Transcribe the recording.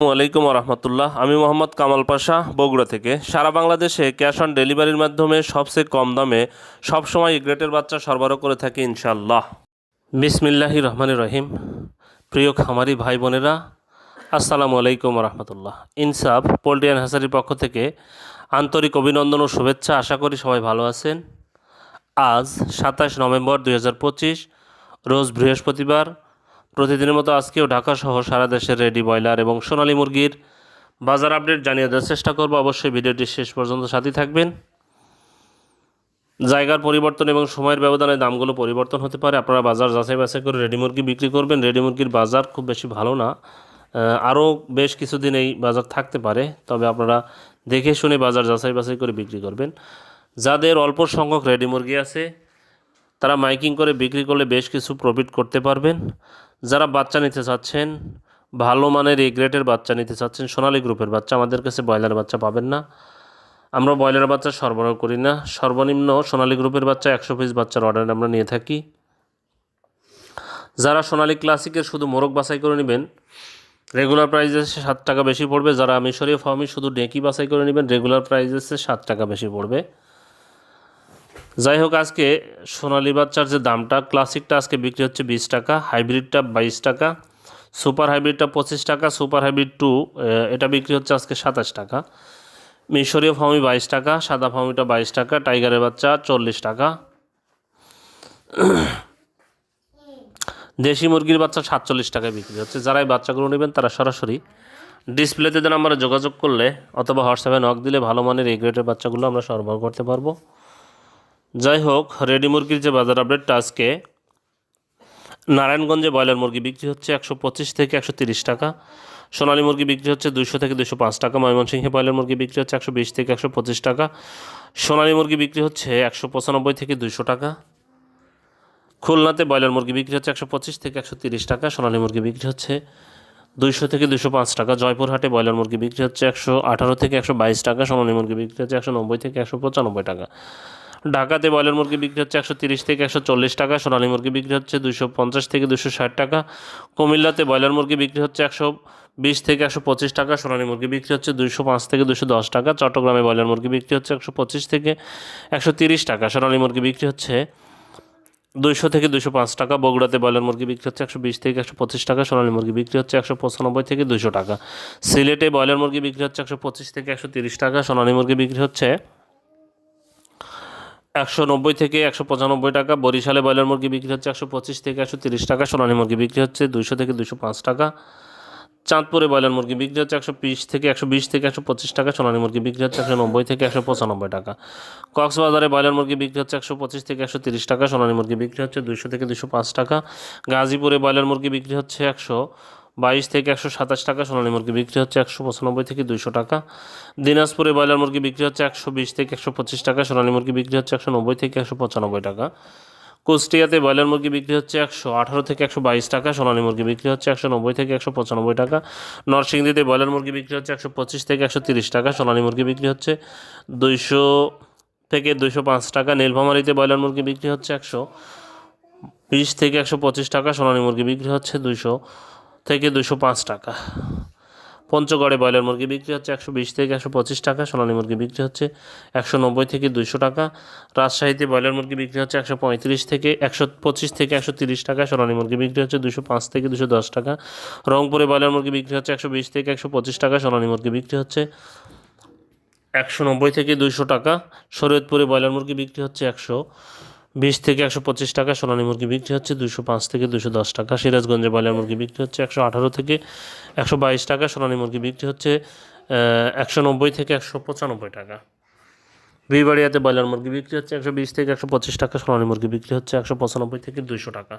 আলাইকুম রহমতুল্লাহ। আমি মোহাম্মদ কামাল পাশা, বগুড়া থেকে। সারা বাংলাদেশে ক্যাশ অন ডেলিভারির মাধ্যমে সবচেয়ে কম দামে সবসময় গ্রেটের বাচ্চা সরবরাহ করে থাকি ইনশাল্লাহ বিসমিল্লাহি রহমান রহিম। প্রিয় খামারি ভাই বোনেরা, আসসালামু আলাইকুম রহমতুল্লাহ। ইনসাফ পোল্ট্রি হাসারির পক্ষ থেকে আন্তরিক অভিনন্দন ও শুভেচ্ছা আশা করি সবাই ভালো আছেন। আজ সাতাশ নভেম্বর দু হাজার পঁচিশ, রোজ বৃহস্পতিবার প্রতিদিনের মতো আজকেও ঢাকা সহ সারা দেশের রেডি ব্রয়লার এবং সোনালী মুরগির বাজার আপডেট জানিয়ে দেওয়ার চেষ্টা করব। অবশ্যই ভিডিওটি শেষ পর্যন্ত সাথে থাকবেন। জায়গার পরিবর্তন এবং সময়ের ব্যবধানে দামগুলো পরিবর্তন হতে পারে। আপনারা বাজার যাচাই বাছাই করে রেডি মুরগি বিক্রি করবেন। রেডি মুরগির বাজার খুব বেশি ভালো না। আরও বেশ কিছুদিন এই বাজার থাকতে পারে। তবে আপনারা দেখে শুনে বাজার যাচাই বাছাই করে বিক্রি করবেন। যাদের অল্প সংখ্যক রেডি মুরগি আছে, তারা মাইকিং করে বিক্রি করলে বেশ কিছু প্রফিট করতে পারবেন। যারা বাচ্চা নিতে চাচ্ছেন, ভালো মানের এই গ্রেটের বাচ্চা নিতে চাচ্ছেন, সোনালী গ্রুপের বাচ্চা, আমাদের কাছে ব্রয়লার বাচ্চা পাবেন না। আমরা ব্রয়লার বাচ্চা সরবরাহ করি না। সর্বনিম্ন সোনালী গ্রুপের বাচ্চা একশো পিস বাচ্চার অর্ডার আমরা নিয়ে থাকি। যারা সোনালী ক্লাসিকের শুধু মোরগ বাছাই করে নেবেন রেগুলার প্রাইজেসে সাত টাকা বেশি পড়বে। যারা মিশরীয় ফার্মি শুধু ডেকি বাছাই করে নেবেন রেগুলার প্রাইজেসে সাত টাকা বেশি পড়বে। যাই হোক আজকে সোনালী বাচ্চার যে দামটা, ক্লাসিকটা আজকে বিক্রি হচ্ছে বিশ টাকা, হাইব্রিডটা বাইশ টাকা, সুপার হাইব্রিডটা পঁচিশ টাকা, সুপার হাইব্রিড টু এটা বিক্রি হচ্ছে আজকে সাতাশ টাকা, মিশরীয় ফার্মি বাইশ টাকা, সাদা ফার্মিটা বাইশ টাকা, টাইগারের বাচ্চা চল্লিশ টাকা। দেশি মুরগির বাচ্চা সাতচল্লিশ টাকায় বিক্রি হচ্ছে। যারা এই বাচ্চাগুলো নেবেন, তারা সরাসরি ডিসপ্লেতে দেন আমরা যোগাযোগ করলে অথবা হোয়াটসঅ্যাপে নক দিলে ভালো মানের এই গ্রেটের বাচ্চাগুলো আমরা সরবরাহ করতে পারব। যাই হোক রেডি মুরগির যে বাজার আপডেটটা আজকে, নারায়ণগঞ্জে ব্রয়লার মুরগি বিক্রি হচ্ছে একশো পঁচিশ থেকে একশো তিরিশ টাকা। সোনালী মুরগি বিক্রি হচ্ছে দুশো থেকে দুশো পাঁচ টাকা। ময়মনসিংহে ব্রয়লার মুরগি বিক্রি হচ্ছে একশো বিশ থেকে একশো পঁচিশ টাকা। সোনালী মুরগি বিক্রি হচ্ছে একশো পঁচানব্বই থেকে দুশো টাকা। খুলনাতে ব্রয়লার মুরগি বিক্রি হচ্ছে একশো পঁচিশ থেকে একশো তিরিশ টাকা। সোনালী মুরগি বিক্রি হচ্ছে দুইশো থেকে দুশো পাঁচ টাকা। জয়পুরহাটে ব্রয়লার মুরগি বিক্রি হচ্ছে একশো আঠারো থেকে একশো বাইশ টাকা। সোনালী মুরগি বিক্রি হচ্ছে একশো নব্বই থেকে একশো পঁচানব্বই টাকা। ঢাকাতে ব্রয়লার মুরগি বিক্রি হচ্ছে একশো তিরিশ থেকে একশো চল্লিশ টাকা সোনালী মুরগি বিক্রি হচ্ছে দুশো পঞ্চাশ থেকে দুশো ষাট টাকা কুমিল্লাতে ব্রয়লার মুরগি বিক্রি হচ্ছে একশো বিশ থেকে একশো পঁচিশ টাকা সোনালী মুরগি বিক্রি হচ্ছে দুশো পাঁচ থেকে দুশো দশ টাকা চট্টগ্রামে ব্রয়লার মুরগি বিক্রি হচ্ছে একশো পঁচিশ থেকে একশো তিরিশ টাকা সোনালী মুরগি বিক্রি হচ্ছে দুইশো থেকে দুশো পাঁচ টাকা বগুড়াতে ব্রয়লার মুরগি বিক্রি হচ্ছে একশো বিশ থেকে একশো পঁচিশ টাকা সোনালী মুরগি বিক্রি হচ্ছে একশো পঁচানব্বই থেকে দুশো টাকা সিলেটে ব্রয়লার মুরগি বিক্রি হচ্ছে একশো পঁচিশ থেকে একশো তিরিশ টাকা সোনালী মুরগি বিক্রি হচ্ছে একশো নব্বই থেকে একশো পঁচানব্বই টাকা, বরিশালে ব্রয়লার মুরগি বিক্রি হচ্ছে একশো পঁচিশ থেকে একশো তিরিশ টাকা, সোনালী মুরগি বিক্রি হচ্ছে দুশো থেকে দুশো পাঁচ টাকা। চাঁদপুরে ব্রয়লার মুরগি বিক্রি হচ্ছে একশো বিশ থেকে একশো বিশ থেকে একশো পঁচিশ টাকা, সোনালী মুরগি বিক্রি হচ্ছে একশো নব্বই থেকে একশো পঁচানব্বই টাকা। কক্সবাজারে ব্রয়লার মুরগি বিক্রি হচ্ছে একশো পঁচিশ থেকে একশো তিরিশ টাকা, সোনালী মুরগি বিক্রি হচ্ছে দুশো থেকে দুশো পাঁচ টাকা। গাজীপুরে ব্রয়লার মুরগি বিক্রি হচ্ছে একশো বাইশ থেকে একশো সাতাশ টাকা সোনালী মুরগি বিক্রি হচ্ছে একশো পঁচানব্বই থেকে দুইশো টাকা। দিনাজপুরে ব্রয়লার মুরগি বিক্রি হচ্ছে একশো বিশ থেকে একশো পঁচিশ টাকা, সোনালী মুরগি বিক্রি হচ্ছে একশো নব্বই থেকে একশো পঁচানব্বই টাকা। কুষ্টিয়াতে ব্রয়লার মুরগি বিক্রি হচ্ছে একশো আঠারো থেকে একশো বাইশ টাকা, সোনালী মুরগি বিক্রি হচ্ছে একশো নব্বই থেকে একশো পঁচানব্বই টাকা। নরসিংদীতে ব্রয়লার মুরগি বিক্রি হচ্ছে একশো পঁচিশ থেকে একশো তিরিশ টাকা, সোনালী মুরগি বিক্রি হচ্ছে দুইশো থেকে দুইশো পাঁচ টাকা। নীলফামারিতে ব্রয়লার মুরগি বিক্রি হচ্ছে একশো বিশ থেকে একশো পঁচিশ টাকা, সোনালী মুরগি বিক্রি হচ্ছে দুইশো থেকে দুশো পাঁচ টাকা। পঞ্চগড়ে ব্রয়লার মুরগি বিক্রি হচ্ছে একশো বিশ থেকে একশো পঁচিশ টাকা, সোনালী মুরগি বিক্রি হচ্ছে একশো নব্বই থেকে দুশো টাকা। রাজশাহীতে ব্রয়লার মুরগি বিক্রি হচ্ছে একশো পঁয়ত্রিশ থেকে একশো পঁচিশ থেকে একশো তিরিশ টাকা, সোনালী মুরগি বিক্রি হচ্ছে দুশো পাঁচ থেকে দুশো দশ টাকা। রংপুরে ব্রয়লার মুরগি বিক্রি হচ্ছে একশো বিশ থেকে একশো পঁচিশ টাকা, সোনালী মুরগি বিক্রি হচ্ছে একশো নব্বই থেকে দুইশো টাকা। শরীয়তপুরে ব্রয়লার মুরগি বিক্রি হচ্ছে একশো বিশ থেকে একশো পঁচিশ টাকা সোনালী মুরগি বিক্রি হচ্ছে দুশো পাঁচ থেকে দুশো দশ টাকা। সিরাজগঞ্জে বয়লার মুরগি বিক্রি হচ্ছে একশো আঠারো থেকে একশো বাইশ টাকা, সোনালী মুরগি বিক্রি হচ্ছে একশো নব্বই থেকে একশো পঁচানব্বই টাকা। বিবাড়িয়াতে ব্রয়লার মুরগি বিক্রি হচ্ছে একশো বিশ থেকে একশো পঁচিশ টাকা, সোনালী মুরগি বিক্রি হচ্ছে একশো পঁচানব্বই থেকে দুশো টাকা।